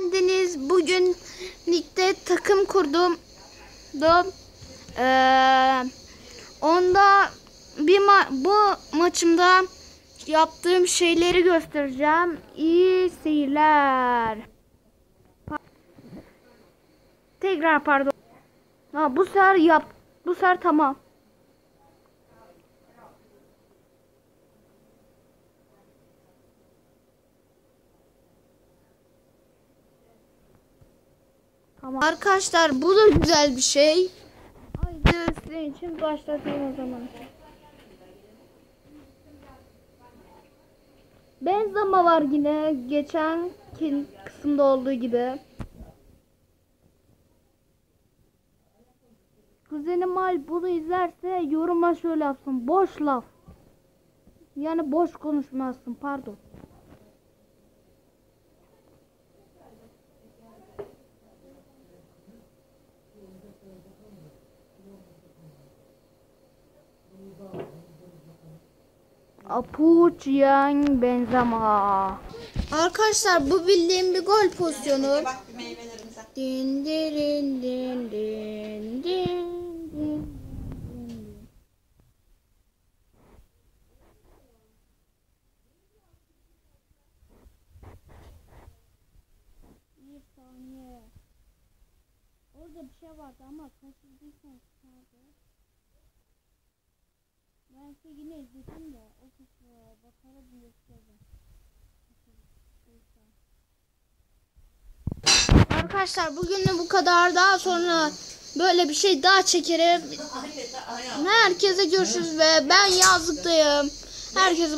geldiniz. Bugün ligde takım kurdum. Dom. Ee, onda bir ma bu maçımda yaptığım şeyleri göstereceğim. İyi seyirler. Pa- Tekrar pardon. Ha, bu sefer yap. Bu sefer tamam. Tamam. Arkadaşlar bu da güzel bir şey. Haydi sizin için başlatayım o zaman. Benzama var yine geçen kısımda olduğu gibi. Kuzenim Al bunu izlerse yoruma şöyle yapsın. Boş laf. Yani boş konuşmazsın pardon. Apuç Yang Benzema. Arkadaşlar bu bildiğim bir gol pozisyonu. Bak bir meyvelerimize. Din din din din din. Bir saniye. Orada bir şey vardı ama kaçırdıysan nerede? Yine izledim de o kısmı bakarım göstereceğim. Arkadaşlar bugün de bu kadar. Daha sonra böyle bir şey daha çekerim. Herkese görüşürüz ve ben yazlıktayım. Herkese